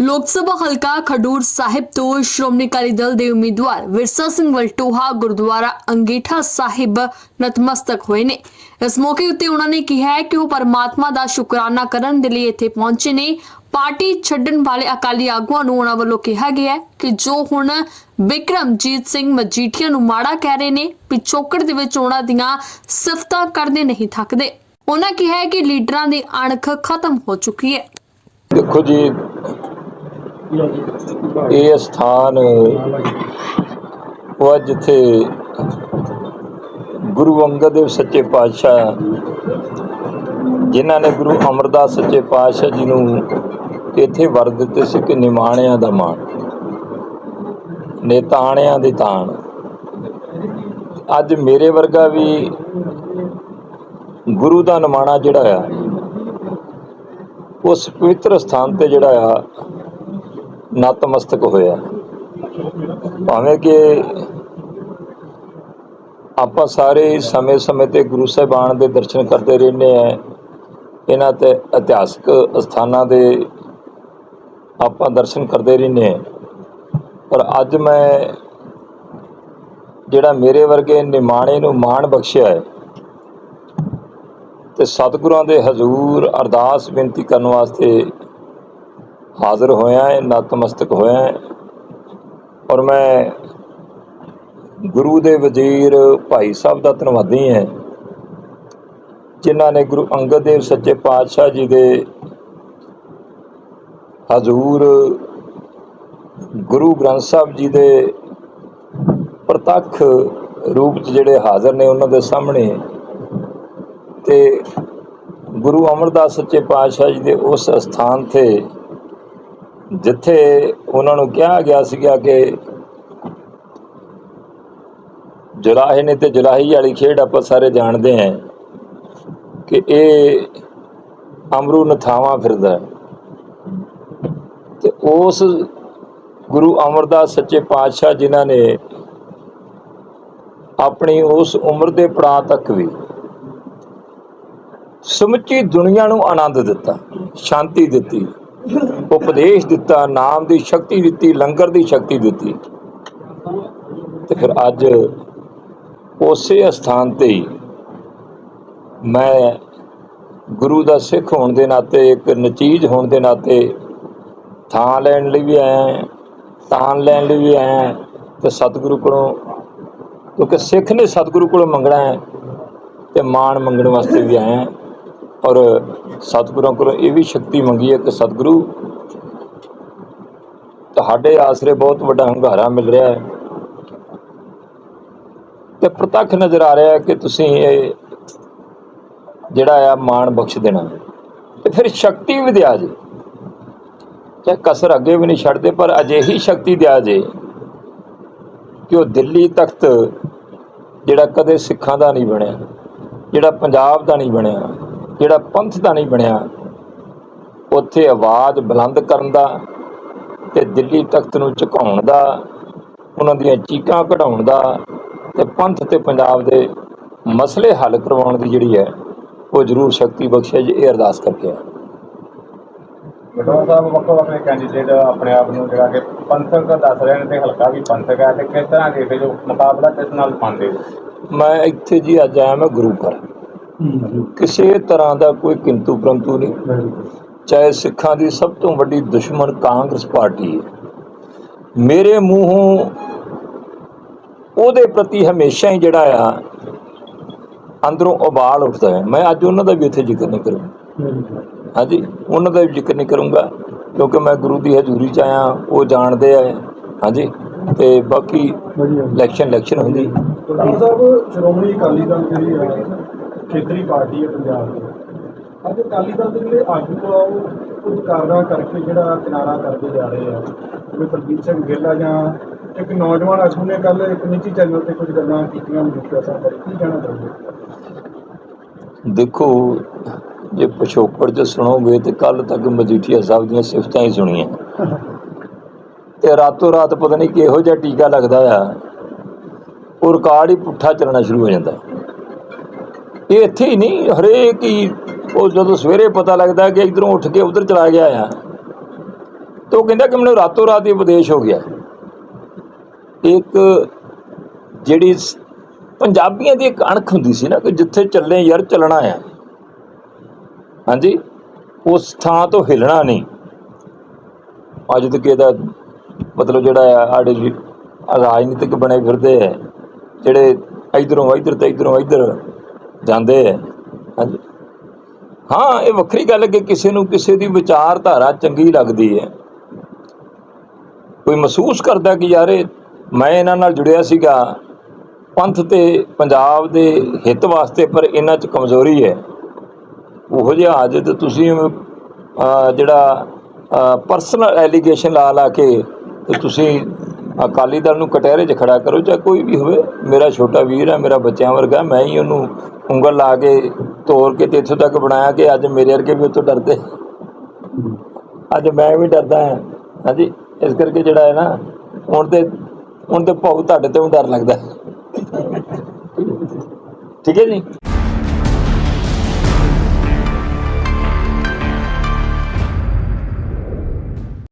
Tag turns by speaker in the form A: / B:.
A: ਲੋਕ ਸਭਾ ਹਲਕਾ ਖਡੂਰ ਸਾਹਿਬ ਤੋਂ ਸ਼੍ਰੋਮਣੀ ਅਕਾਲੀ ਦਲ ਦੇ ਉਮੀਦਵਾਰ ਵਿਰਸਾ ਸਿੰਘ ਵਲਟੋਹਾ ਗੁਰਦੁਆਰਾ ਅੰਗੀਠਾ ਸਾਹਿਬ ਨਤਮਸਤਕ ਹੋਏ ਨੇ। ਇਸ ਮੌਕੇ ਉੱਤੇ ਉਹਨਾਂ ਨੇ ਕਿਹਾ ਕਿ ਉਹ ਪਰਮਾਤਮਾ ਦਾ ਸ਼ੁਕਰਾਨਾ ਕਰਨ ਦੇ ਲਈ ਇੱਥੇ ਪਹੁੰਚੇ ਨੇ। ਪਾਰਟੀ ਛੱਡਣ ਵਾਲੇ ਅਕਾਲੀ ਆਗੂਆਂ ਨੂੰ ਉਹਨਾਂ ਵੱਲੋਂ ਕਿਹਾ ਗਿਆ ਕਿ ਜੋ ਹੁਣ ਬਿਕਰਮਜੀਤ ਸਿੰਘ ਮਜੀਠੀਆ ਨੂੰ ਮਾੜਾ ਕਹਿ ਰਹੇ ਨੇ, ਪਿਛੋਕੜ ਦੇ ਵਿੱਚ ਉਹਨਾਂ ਦੀਆਂ ਸਿਫਤਾਂ ਕਰਦੇ ਨਹੀਂ ਥੱਕਦੇ। ਉਹਨਾਂ ਕਿਹਾ ਕਿ ਲੀਡਰਾਂ ਦੀ ਅਣਖ ਖਤਮ ਹੋ ਚੁੱਕੀ ਹੈ।
B: ਦੇਖੋ ਜੀ, ਇਹ ਸਥਾਨ ਉਹ ਆ ਜਿੱਥੇ ਗੁਰੂ ਅੰਗਦ ਦੇਵ ਸੱਚੇ ਪਾਤਸ਼ਾਹ, ਜਿਨ੍ਹਾਂ ਨੇ ਗੁਰੂ ਅਮਰਦਾਸ ਸੱਚੇ ਪਾਤਸ਼ਾਹ ਜੀ ਨੂੰ ਇੱਥੇ ਵਰ ਦਿੱਤੇ ਸੀ ਕਿ ਨਿਮਾਣਿਆਂ ਦਾ ਮਾਣ, ਨੇਤਾਣਿਆਂ ਦੀ ਤਾਣ। ਅੱਜ ਮੇਰੇ ਵਰਗਾ ਵੀ ਗੁਰੂ ਦਾ ਨਿਮਾਣਾ ਜਿਹੜਾ ਆ ਉਸ ਪਵਿੱਤਰ ਸਥਾਨ ਤੇ ਜਿਹੜਾ ਆ, ਨਤਮਸਤਕ ਹੋਇਆ। ਭਾਵੇਂ ਕਿ ਆਪਾਂ ਸਾਰੇ ਸਮੇਂ-ਸਮੇਂ ਤੇ ਗੁਰੂ ਸਾਹਿਬਾਨ ਦੇ ਦਰਸ਼ਨ ਕਰਦੇ ਰਹਿੰਦੇ ਆ, ਇਹਨਾਂ ਤੇ ਇਤਿਹਾਸਕ ਸਥਾਨਾਂ ਦੇ ਆਪਾਂ ਦਰਸ਼ਨ ਕਰਦੇ ਰਹਿੰਦੇ ਆ। ਪਰ ਅੱਜ ਮੈਂ ਜਿਹੜਾ ਮੇਰੇ ਵਰਗੇ ਨਿਮਾਣੇ ਨੂੰ ਮਾਣ ਬਖਸ਼ਿਆ ਹੈ ਤੇ ਸਤਿਗੁਰਾਂ ਦੇ ਹਜ਼ੂਰ ਅਰਦਾਸ ਬੇਨਤੀ ਕਰਨ ਵਾਸਤੇ ਹਾਜ਼ਰ ਹੋਇਆ ਹੈ ਨਤਮਸਤਕ ਹੋਇਆ ਹੈ ਔਰ ਮੈਂ ਗੁਰੂ ਦੇ ਵਜ਼ੀਰ ਭਾਈ ਸਾਹਿਬ ਦਾ ਧੰਨਵਾਦੀ ਹਾਂ ਜਿਨ੍ਹਾਂ ਨੇ ਗੁਰੂ ਅੰਗਦ ਦੇਵ ਸੱਚੇ ਪਾਤਸ਼ਾਹ ਜੀ ਦੇ ਹਜ਼ੂਰ ਗੁਰੂ ਗ੍ਰੰਥ ਸਾਹਿਬ ਜੀ ਦੇ ਪ੍ਰਤੱਖ ਰੂਪ 'ਚ ਜਿਹੜੇ ਹਾਜ਼ਰ ਨੇ ਉਹਨਾਂ ਦੇ ਸਾਹਮਣੇ। ਤੇ ਗੁਰੂ ਅਮਰਦਾਸ ਸੱਚੇ ਪਾਤਸ਼ਾਹ ਜੀ ਦੇ ਉਸ ਸਥਾਨ ਤੇ ਜਿੱਥੇ ਉਹਨਾਂ ਨੂੰ ਕਿਹਾ ਗਿਆ ਸੀਗਾ ਕਿ ਜੁਲਾਹੇ ਨੇ ਤੇ ਜੁਲਾਹੀ ਵਾਲੀ ਖੇਡ ਆਪਾਂ ਸਾਰੇ ਜਾਣਦੇ ਹਾਂ ਕਿ ਇਹ ਅਮਰੂ ਨਥਾਵਾਂ ਫਿਰਦਾ ਹੈ। ਤੇ ਉਸ ਗੁਰੂ ਅਮਰਦਾਸ ਸੱਚੇ ਪਾਤਸ਼ਾਹ ਜਿਨ੍ਹਾਂ ਨੇ ਆਪਣੀ ਉਸ ਉਮਰ ਦੇ ਪੜਾਅ ਤੱਕ ਵੀ ਸਮੁੱਚੀ ਦੁਨੀਆ ਨੂੰ ਆਨੰਦ ਦਿੱਤਾ ਸ਼ਾਂਤੀ ਦਿੱਤੀ ਉਪਦੇਸ਼ ਦਿੱਤਾ ਨਾਮ ਦੀ ਸ਼ਕਤੀ ਦਿੱਤੀ ਲੰਗਰ ਦੀ ਸ਼ਕਤੀ ਦਿੱਤੀ। ਤੇ ਫਿਰ ਅੱਜ ਉਸੇ ਸਥਾਨ ਤੇ ਹੀ ਮੈਂ ਗੁਰੂ ਦਾ ਸਿੱਖ ਹੋਣ ਦੇ ਨਾਤੇ ਇੱਕ ਨਚੀਜ ਹੋਣ ਦੇ ਨਾਤੇ ਥਾਂ ਲੈਣ ਲਈ ਵੀ ਆਇਆ ਹਾਂ, ਲੈਣ ਲਈ ਵੀ ਆਇਆ ਹਾਂ ਤੇ ਸਤਿਗੁਰੂ ਕੋਲੋਂ ਕਿਉਂਕਿ ਸਿੱਖ ਨੇ ਸਤਿਗੁਰੂ ਕੋਲੋਂ ਮੰਗਣਾ ਹੈ ਤੇ ਮਾਣ ਮੰਗਣ ਵਾਸਤੇ ਵੀ ਆਇਆ ਔਰ ਸਤਿਗੁਰਾਂ ਕੋਲੋਂ ਇਹ ਵੀ ਸ਼ਕਤੀ ਮੰਗੀ ਹੈ ਕਿ ਸਤਿਗੁਰੂ ਤੁਹਾਡੇ ਆਸਰੇ ਬਹੁਤ ਵੱਡਾ ਹੰਗਾਰਾ ਮਿਲ ਰਿਹਾ ਹੈ। ਤੇ ਪ੍ਰਤੱਖ ਨਜ਼ਰ ਆ ਰਿਹਾ ਹੈ ਕਿ ਤੁਸੀਂ ਇਹ ਜਿਹੜਾ ਆ ਮਾਣ ਬਖਸ਼ ਦੇਣਾ। ਤੇ ਫਿਰ ਸ਼ਕਤੀ ਵੀ ਦਿਆ ਜੇ। ਚਾਹੇ ਕਸਰ ਅੱਗੇ ਵੀ ਨਹੀਂ ਛੱਡਦੇ, ਪਰ ਅਜਿਹੀ ਸ਼ਕਤੀ ਦਿਆ ਜੇ ਕਿ ਉਹ ਦਿੱਲੀ ਤਖਤ ਜਿਹੜਾ ਕਦੇ ਸਿੱਖਾਂ ਦਾ ਨਹੀਂ ਬਣਿਆ, ਜਿਹੜਾ ਪੰਜਾਬ ਦਾ ਨਹੀਂ ਬਣਿਆ ਜਿਹੜਾ ਪੰਥ ਦਾ ਨਹੀਂ ਬਣਿਆ ਉੱਥੇ ਆਵਾਜ਼ ਬੁਲੰਦ ਕਰਨ ਦਾ ਤੇ ਦਿੱਲੀ ਤਖਤ ਨੂੰ ਝੁਕਾਉਣ ਦਾ ਉਹਨਾਂ ਦੀਆਂ ਚੀਕਾਂ ਕਢਾਉਣ ਦਾ ਤੇ ਪੰਥ ਤੇ ਪੰਜਾਬ ਦੇ ਮਸਲੇ ਹੱਲ ਕਰਵਾਉਣ ਦੀ ਜਿਹੜੀ ਹੈ ਉਹ ਜ਼ਰੂਰ ਸ਼ਕਤੀ ਬਖਸ਼ੇ ਜੀ ਇਹ ਅਰਦਾਸ ਕਰਕੇ ਆ
C: ਬਟਵਾ ਸਾਹਿਬ ਵੱਖੋ ਵੱਖਰੇ ਕੈਂਡੀਡੇਟ ਆਪਣੇ ਆਪ ਨੂੰ ਜਿਹੜਾ ਕਿ ਪੰਥਕ ਦੱਸ ਰਹੇ ਨੇ ਤੇ ਹਲਕਾ ਵੀ ਪੰਥਕ ਹੈ ਤੇ ਕਿਸ ਤਰ੍ਹਾਂ ਦੇਖਦੇ ਜੋ ਮੁਕਾਬਲਾ ਕਿਸ ਨਾਲ ਪਾਉਂਦੇ
B: ਮੈਂ ਇੱਥੇ ਜੀ ਅੱਜ ਆਇਆ ਮੈਂ ਗੁਰੂ ਘਰ। ਕਿਸੇ ਤਰ੍ਹਾਂ ਦਾ ਕੋਈ ਕਿੰਤੂ ਪ੍ਰੰਤੂ ਨਹੀਂ। ਚਾਹੇ ਸਿੱਖਾਂ ਦੀ ਸਭ ਤੋਂ ਵੱਡੀ ਦੁਸ਼ਮਣ ਕਾਂਗਰਸ ਪਾਰਟੀ ਹੈ। ਮੇਰੇ ਮੂੰਹੋਂ ਉਹਦੇ ਪ੍ਰਤੀ ਹਮੇਸ਼ਾ ਹੀ ਜਿਹੜਾ ਆ ਅੰਦਰੋਂ ਉਬਾਲ ਉੱਠਦਾ ਹੈ। ਮੈਂ ਅੱਜ ਉਹਨਾਂ ਦਾ ਵੀ ਇੱਥੇ ਜ਼ਿਕਰ ਨਹੀਂ ਕਰੂੰਗਾ। ਹਾਂਜੀ ਉਹਨਾਂ ਦਾ ਵੀ ਜ਼ਿਕਰ ਨਹੀਂ ਕਰੂੰਗਾ ਕਿਉਂਕਿ ਮੈਂ ਗੁਰੂ ਦੀ ਹਜ਼ੂਰੀ ਚ ਆਇਆ ਉਹ ਜਾਣਦੇ ਆ। ਹਾਂਜੀ ਤੇ ਬਾਕੀ ਇਲੈਕਸ਼ਨ ਇਲੈਕਸ਼ਨ ਹੁੰਦੀ।
D: ਸਾਹਿਬ ਸ਼੍ਰੋਮਣੀ ਅਕਾਲੀ ਦਲ ਜਿਹੜੀ ਹੈ ਖੇਤਰੀ ਪਾਰਟੀ ਹੈ ਪੰਜਾਬ ਦੀ। ਅੱਜ ਅਕਾਲੀ ਦਲ ਦੇ ਜਿਹੜੇ ਆਗੂ ਆ, ਉਹ ਕੁਝ ਕਾਰਨਾਂ ਕਰਕੇ ਜਿਹੜਾ ਕਿਨਾਰਾ ਕਰਦੇ ਜਾ ਰਹੇ ਆ। ਕੋਈ ਪ੍ਰਦੀਪ ਸਿੰਘ ਗਿੱਲ ਜਾਂ ਇੱਕ ਨੌਜਵਾਨ ਆਗੂ ਨੇ ਕੱਲ ਇੱਕ ਨਿੱਜੀ ਚੈਨਲ ਤੇ ਕੁਝ ਗੱਲਾਂ ਕੀਤੀਆਂ ਮਜੀਠੀਆ ਸਾਹਿਬ ਬਾਰੇ ਕੀ ਕਹਿਣਾ ਚਾਹੁੰਦੇ
B: ਦੇਖੋ, ਜੇ ਪਿਛੋਕੜ ਚ ਸੁਣੋਗੇ ਤੇ ਕੱਲ ਤੱਕ ਮਜੀਠੀਆ ਸਾਹਿਬ ਦੀਆਂ ਸਿਫਤਾਂ ਹੀ ਸੁਣੀਆਂ। ਤੇ ਰਾਤੋਂ ਰਾਤ ਪਤਾ ਨਹੀਂ ਕਿਹੋ ਜਿਹਾ ਟੀਕਾ ਲੱਗਦਾ ਆ। ਉਹ ਰਿਕਾਰਡ ਹੀ ਪੁੱਠਾ ਚੱਲਣਾ ਸ਼ੁਰੂ ਹੋ ਜਾਂਦਾ। ਇਹ ਇੱਥੇ ਹੀ ਨਹੀਂ, ਹਰੇਕ ਹੀ ਉਹ ਜਦੋਂ ਸਵੇਰੇ ਪਤਾ ਲੱਗਦਾ ਕਿ ਇਧਰੋਂ ਉੱਠ ਕੇ ਉਧਰ ਚਲਾ ਗਿਆ ਆ, ਤੇ ਉਹ ਕਹਿੰਦਾ ਕਿ ਮੈਨੂੰ ਰਾਤੋਂ ਰਾਤ ਹੀ ਵਿਦੇਸ਼ ਹੋ ਗਿਆ। ਇੱਕ ਜਿਹੜੀ ਪੰਜਾਬੀਆਂ ਦੀ ਇੱਕ ਅਣਖ ਹੁੰਦੀ ਸੀ ਨਾ, ਕਿ ਜਿੱਥੇ ਚੱਲੇ ਯਾਰ ਚੱਲਣਾ ਆ। ਹਾਂਜੀ, ਉਸ ਥਾਂ ਤੋਂ ਹਿੱਲਣਾ ਨਹੀਂ। ਅੱਜ ਤੱਕ ਇਹਦਾ ਮਤਲਬ ਜਿਹੜਾ ਆ, ਸਾਡੇ ਰਾਜਨੀਤਿਕ ਬਣੇ ਫਿਰਦੇ ਆ, ਜਿਹੜੇ ਇਧਰੋਂ ਇਧਰ ਤੇ ਇਧਰੋਂ ਇਧਰ ਜਾਂਦੇ ਹੈ ਹਾਂਜੀ। ਹਾਂ, ਇਹ ਵੱਖਰੀ ਗੱਲ ਹੈ ਕਿ ਕਿਸੇ ਨੂੰ ਕਿਸੇ ਦੀ ਵਿਚਾਰਧਾਰਾ ਚੰਗੀ ਲੱਗਦੀ ਹੈ। ਕੋਈ ਮਹਿਸੂਸ ਕਰਦਾ ਕਿ ਯਾਰ ਇਹ ਮੈਂ ਇਹਨਾਂ ਨਾਲ ਜੁੜਿਆ ਸੀਗਾ, ਪੰਥ ਤੇ ਪੰਜਾਬ ਦੇ ਹਿੱਤ ਵਾਸਤੇ, ਪਰ ਇਹਨਾਂ 'ਚ ਕਮਜ਼ੋਰੀ ਹੈ। ਉਹੋ ਜਿਹਾ ਅੱਜ ਤੇ ਤੁਸੀਂ ਜਿਹੜਾ ਪਰਸਨਲ ਐਲੀਗੇਸ਼ਨ ਲਾ ਲਾ ਕੇ ਤੇ ਤੁਸੀਂ ਅਕਾਲੀ ਦਲ ਨੂੰ ਕਟਹਿਰੇ 'ਚ ਖੜਾ ਕਰੋ, ਚਾਹੇ ਕੋਈ ਵੀ ਹੋਵੇ, ਮੇਰਾ ਛੋਟਾ ਵੀਰ ਹੈ, ਮੇਰਾ ਬੱਚਿਆਂ ਵਰਗਾ ਮੈਂ ਹੀ ਉਹਨੂੰ ਉਂਗਲ ਲਾ ਕੇ ਤੋੜ ਕੇ ਤੇ ਇੱਥੋਂ ਤੱਕ ਬਣਾਇਆ ਕਿ ਅੱਜ ਮੇਰੇ ਵਰਗੇ ਵੀ ਉੱਥੋਂ ਡਰਦੇ। ਅੱਜ ਮੈਂ ਵੀ ਡਰਦਾ ਹਾਂ। ਹਾਂਜੀ, ਇਸ ਕਰਕੇ ਜਿਹੜਾ ਹੈ ਨਾ, ਹੁਣ ਤੇ ਹੁਣ ਤੇ ਭਾਉ ਤੁਹਾਡੇ ਤੋਂ ਵੀ ਡਰ ਲੱਗਦਾ। ਠੀਕ ਹੈ ਜੀ?